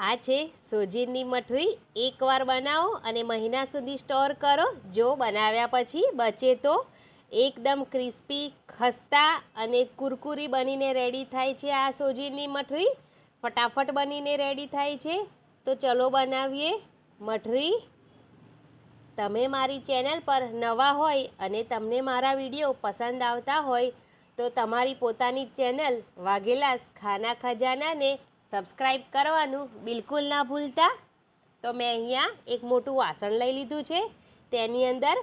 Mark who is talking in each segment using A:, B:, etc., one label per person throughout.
A: આ છે સોજીની મઠરી. એકવાર બનાવો અને મહિના સુધી સ્ટોર કરો. જો બનાવ્યા પછી બચે તો એકદમ ક્રિસ્પી, ખસ્તા અને કુરકુરી બનીને રેડી થાય છે આ સોજીની મઠરી. ફટાફટ બનીને રેડી થાય છે. તો ચલો બનાવીએ મઠરી. તમે મારી ચેનલ પર નવા હોય અને તમને મારા વીડિયો પસંદ આવતા હોય, તો તમારી પોતાની ચેનલ વાઘેલાસ ખાના ખજાનાને સબસ્ક્રાઈબ કરવાનું બિલકુલ ના ભૂલતા. તો મેં અહીંયા એક મોટું વાસણ લઈ લીધું છે. તેની અંદર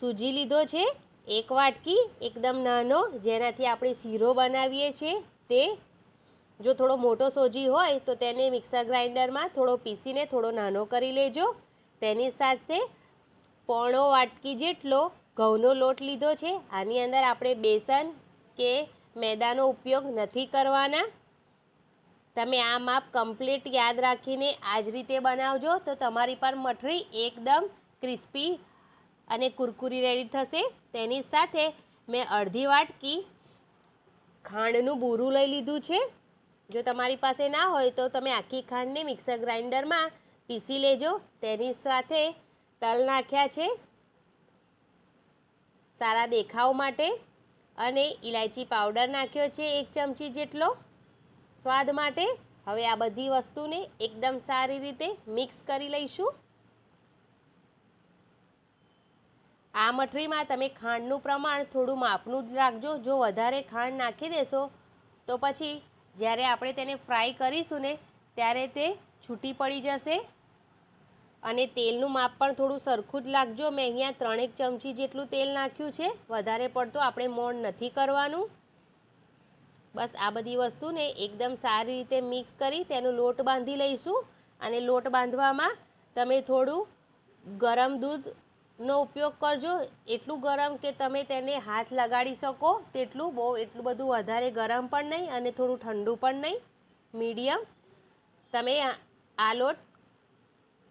A: સૂજી લીધો છે. એક વાટકી, એકદમ નાનો, જેનાથી આપણે શીરો બનાવીએ છીએ. તે જો થોડો મોટો સોજી હોય, તો તેને મિક્સર ગ્રાઇન્ડરમાં થોડો પીસીને થોડો નાનો કરી લેજો. તેની સાથે પોણો વાટકી જેટલો ઘઉંનો લોટ લીધો છે. આની અંદર આપણે બેસન કે મેદાનો ઉપયોગ નથી કરવાના. તમે આ માપ કમ્પ્લીટ યાદ રાખીને આ જ રીતે બનાવજો તો તમારી પર મઠરી એકદમ ક્રિસ્પી અને કુરકુરી રેડી થશે. તેની સાથે મેં અડધી વાટકી ખાંડનું બૂરું લઈ લીધું છે. જો તમારી પાસે ના હોય તો તમે આખી ખાંડને મિક્સર ગ્રાઇન્ડરમાં પીસી લેજો. તેની સાથે તલ નાખ્યા છે સારા દેખાવ માટે અને ઇલાયચી પાવડર નાખ્યો છે એક ચમચી જેટલો. સ્વાદ માટે હવે આ બધી વસ્તુને એકદમ સારી રીતે મિક્સ કરી લઈશું. આ મઠરીમાં તમે ખાંડનું પ્રમાણ થોડું માપનું જ રાખજો. જો વધારે ખાંડ નાખી દેશો, તો પછી જ્યારે આપણે તેને ફ્રાય કરીશું ને, ત્યારે તે છૂટી પડી જશે. અને તેલનું માપ પણ થોડું સરખું જ લાગજો મેં અહીંયા ત્રણેક ચમચી જેટલું તેલ નાખ્યું છે. વધારે પડતું આપણે મોણ નથી કરવાનું. બસ આ બધી વસ્તુને એકદમ સારી રીતે મિક્સ કરી તેનો લોટ બાંધી લઈશું અને લોટ બાંધવામાં તમે થોડું ગરમ દૂધનો ઉપયોગ કરજો. એટલું ગરમ કે તમે તેને હાથ લગાડી શકો તેટલું બહુ, એટલું બધું વધારે ગરમ પણ નહીં અને થોડું ઠંડુ પણ નહીં. મીડિયમ. તમે આ લોટ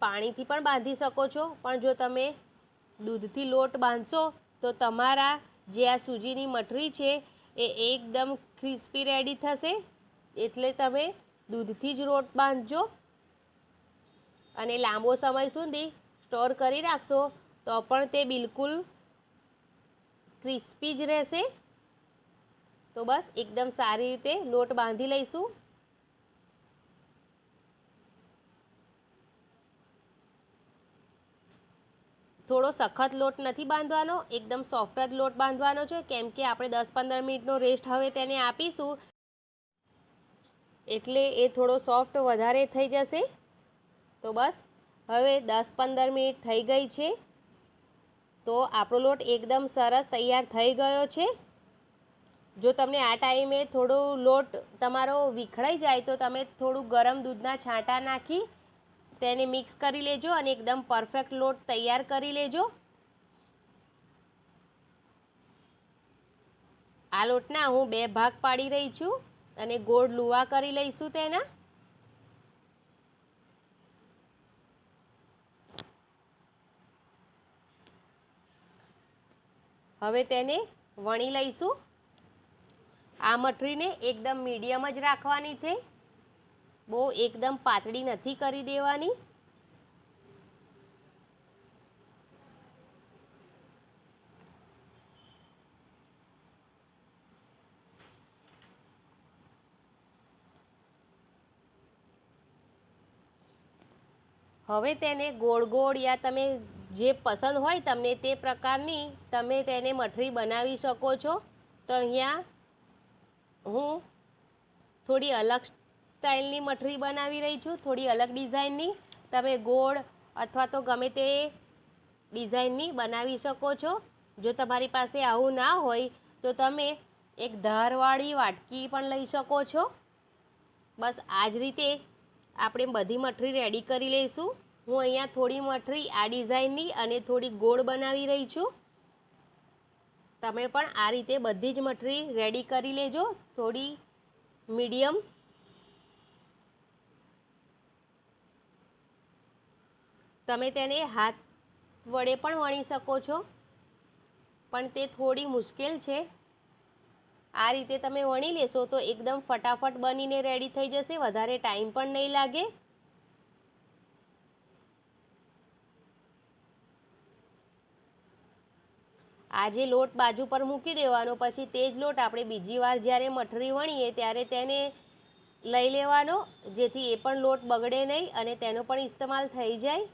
A: પાણીથી પણ બાંધી શકો છો. પણ જો તમે દૂધથી લોટ બાંધશો તો તમારા જે આ સૂજીની મઠરી છે એ એકદમ ક્રિસ્પી રેડી થશે. એટલે તમે દૂધથી જ રોટ બાંધજો. અને લાંબો સમય સુધી સ્ટોર કરી રાખશો, તો પણ તે બિલકુલ ક્રિસ્પી જ રહેશે. તો બસ એકદમ સારી રીતે લોટ બાંધી લઈશું. થોડો સખત લોટ નથી બાંધવાનો, એકદમ સોફ્ટ જ લોટ બાંધવાનો છે. કેમ કે આપણે દસ પંદર મિનિટનો રેસ્ટ હવે તેને આપીશું. એટલે એ થોડો સોફ્ટ વધારે થઈ જશે. તો બસ, હવે દસ પંદર મિનિટ થઈ ગઈ છે. તો આપણો લોટ એકદમ સરસ તૈયાર થઈ ગયો છે. જો તમને આ ટાઈમે થોડો લોટ તમારો વિખડાઈ જાય તો તમે થોડું ગરમ દૂધના છાંટા નાખી તેને મિક્સ કરી લેજો અને એકદમ પરફેક્ટ લોટ તૈયાર કરી લેજો. આ લોટના હું બે ભાગ પાડી રહી છું અને ગોળ લુવા કરી લઈશું તેના. હવે તેને વણી લઈશું. આ મઠરીને એકદમ મીડિયમ જ રાખવાની છે. બહુ એકદમ પાતળી નથી કરી દેવાની. હવે તેને ગોળ ગોળ યા તમે જે પસંદ હોય તમને તે પ્રકારની તમે તેને મઠરી બનાવી શકો છો. તો અહીંયા હું થોડી અલગ સ્ટાઇલની મઠરી બનાવી રહી છું, થોડી અલગ ડિઝાઇનની. તમે ગોળ અથવા તો ગમે તે ડિઝાઇનની બનાવી શકો છો. જો તમારી પાસે આવું ના હોય, તો તમે એક ધારવાળી વાટકી પણ લઈ શકો છો. બસ આ જ રીતે આપણે બધી મઠરી રેડી કરી લઈશું. હું અહીંયા થોડી મઠરી આ ડિઝાઇનની અને થોડી ગોળ બનાવી રહી છું. તમે પણ આ રીતે બધી જ મઠરી રેડી કરી લેજો. થોડી મીડિયમ તમે તેને હાથ વડે પણ વણી શકો છો. પણ તે થોડી મુશ્કેલ છે. આ રીતે તમે વણી લેશો તો એકદમ ફટાફટ બનીને રેડી થઈ જશે. વધારે ટાઈમ પણ નહીં લાગે. આજે લોટ બાજુ પર મૂકી દેવાનો, પછી તે જ લોટ આપણે બીજી વાર જ્યારે મઠરી વણીએ ત્યારે તેને લઈ લેવાનો, જેથી એ પણ લોટ બગડે નહીં અને તેનો પણ ઇસ્તેમાલ થઈ જાય.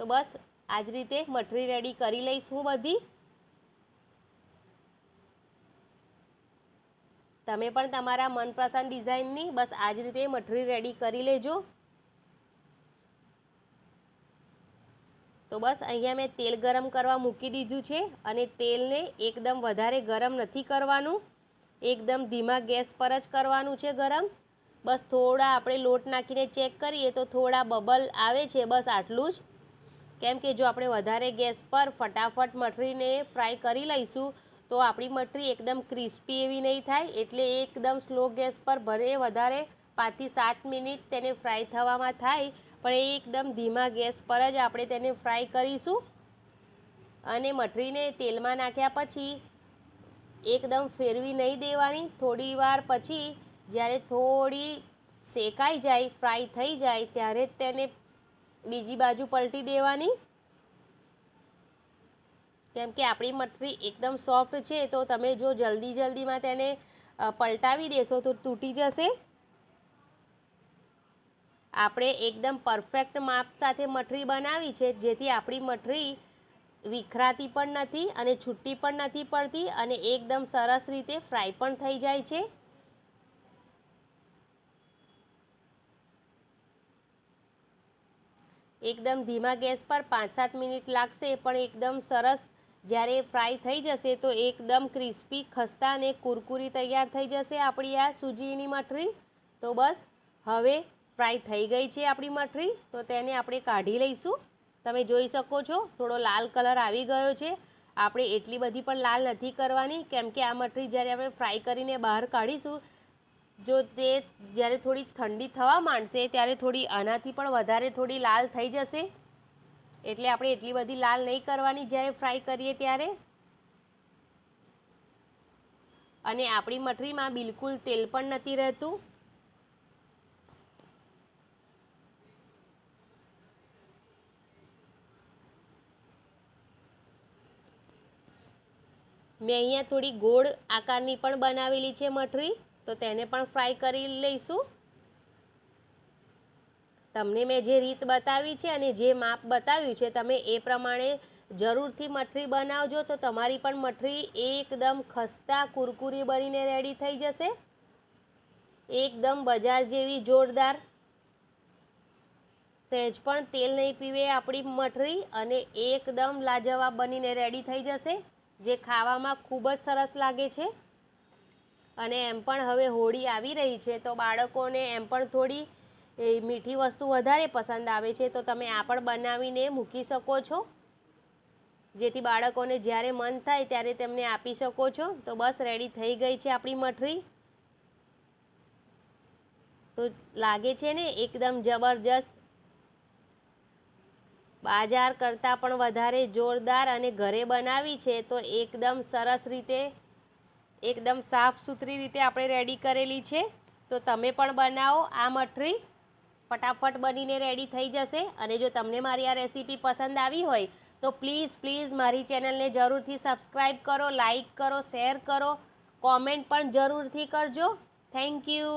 A: તો બસ આ રીતે મઠરી રેડી કરી લઈશ હું બધી. તમે પણ તમારા મનપસંદ ડિઝાઇનની બસ આ રીતે મઠરી રેડી કરી લેજો. તો બસ, અહીંયા મેં તેલ ગરમ કરવા મૂકી દીધું છે અને તેલને એકદમ વધારે ગરમ નથી કરવાનું. એકદમ ધીમા ગેસ પર જ કરવાનું છે ગરમ. બસ થોડા આપણે લોટ નાખીને ચેક કરીએ તો થોડા બબલ આવે છે બસ આટલું જ. કેમ કે જો આપણે વધારે ગેસ પર ફટાફટ મઠરીને ફ્રાય કરી લઈશું, તો આપણી મઠરી એકદમ ક્રિસ્પી એવી નહીં થાય. એટલે એકદમ સ્લો ગેસ પર ભરે વધારે પાંચથી સાત મિનિટ તેને ફ્રાય થવામાં થાય, પણ એ એકદમ ધીમા ગેસ પર જ આપણે તેને ફ્રાય કરીશું. અને મઠરીને તેલમાં નાખ્યા પછી એકદમ ફેરવી નહીં દેવાની. થોડી વાર પછી જ્યારે થોડી શેકાઈ જાય, ફ્રાય થઈ જાય, ત્યારે તેને બીજી બાજુ પલટી દેવાની. કેમ કે આપણી મઠરી એકદમ સોફ્ટ છે, તો તમે જો જલ્દી જલ્દીમાં તેને પલટાવી દેશો તો તૂટી જશે. આપણે એકદમ પરફેક્ટ માપ સાથે મઠરી બનાવી છે, જેથી આપણી મઠરી વિખરાતી પણ નથી અને છૂટી પણ નથી પડતી અને એકદમ સરસ રીતે ફ્રાય પણ થઈ જાય છે. એકદમ ધીમા ગેસ પર પાંચ સાત મિનિટ લાગશે, પણ એકદમ સરસ જ્યારે ફ્રાય થઈ જશે તો એકદમ ક્રિસ્પી, ખસ્તા અને કુરકુરી તૈયાર થઈ જશે આપણી આ સૂજીની મઠરી. તો બસ, હવે ફ્રાય થઈ ગઈ છે આપણી મઠરી, તો તેને આપણે કાઢી લઈશું. તમે જોઈ શકો છો, થોડો લાલ કલર આવી ગયો છે. આપણે એટલી બધી પણ લાલ નથી કરવાની, કેમ કે આ મઠરી જ્યારે આપણે ફ્રાય કરીને બહાર કાઢીશું જો તે જ્યારે થોડી ઠંડી થવા માંડશે, ત્યારે થોડી આનાથી પણ વધારે થોડી લાલ થઈ જશે? એટલે આપણે એટલી બધી લાલ નહીં કરવાની જ્યારે ફ્રાય કરીએ ત્યારે? અને આપણી મઠરીમાં બિલકુલ તેલ પણ નથી રહેતું? મેં અહીંયા થોડી ગોળ આકારની પણ બનાવેલી છે મઠરી. તો તેને પણ ફ્રાય કરી લઈશું. તમને મેં જે રીત બતાવી છે અને જે માપ બતાવ્યું છે, તમે એ પ્રમાણે જરૂરથી મઠરી બનાવજો તો તમારી પણ મઠરી એકદમ ખસ્તા કુરકુરી બનીને રેડી થઈ જશે. એકદમ બજાર જેવી જોરદાર. સહેજ પણ તેલ નહીં પીવે આપણી મઠરી અને એકદમ લાજવાબ બનીને રેડી થઈ જશે, જે ખાવામાં ખૂબ જ સરસ લાગે છે. અને એમ પણ હવે હોળી આવી રહી છે, તો બાળકોને એમ પણ થોડી એ મીઠી વસ્તુ વધારે પસંદ આવે છે. તો તમે આ પણ બનાવીને મૂકી શકો છો. જેથી બાળકોને જ્યારે મન થાય ત્યારે તેમને આપી શકો છો. તો બસ રેડી થઈ ગઈ છે આપણી મઠરી. તો લાગે છે ને એકદમ જબરજસ્ત બાજાર કરતાં પણ વધારે જોરદાર અને ઘરે બનાવી છે. તો એકદમ સરસ રીતે એકદમ સાફ સુથરી રીતે આપણે રેડી કરેલી છે. તો તમે પણ બનાવો આ મઠરી. ફટાફટ બનીને રેડી થઈ જશે. અને જો તમને મારી આ રેસીપી પસંદ આવી હોય, તો પ્લીઝ પ્લીઝ મારી ચેનલને જરૂરથી સબસ્ક્રાઈબ કરો લાઈક કરો શેર કરો. કોમેન્ટ પણ જરૂરથી કરજો. Thank you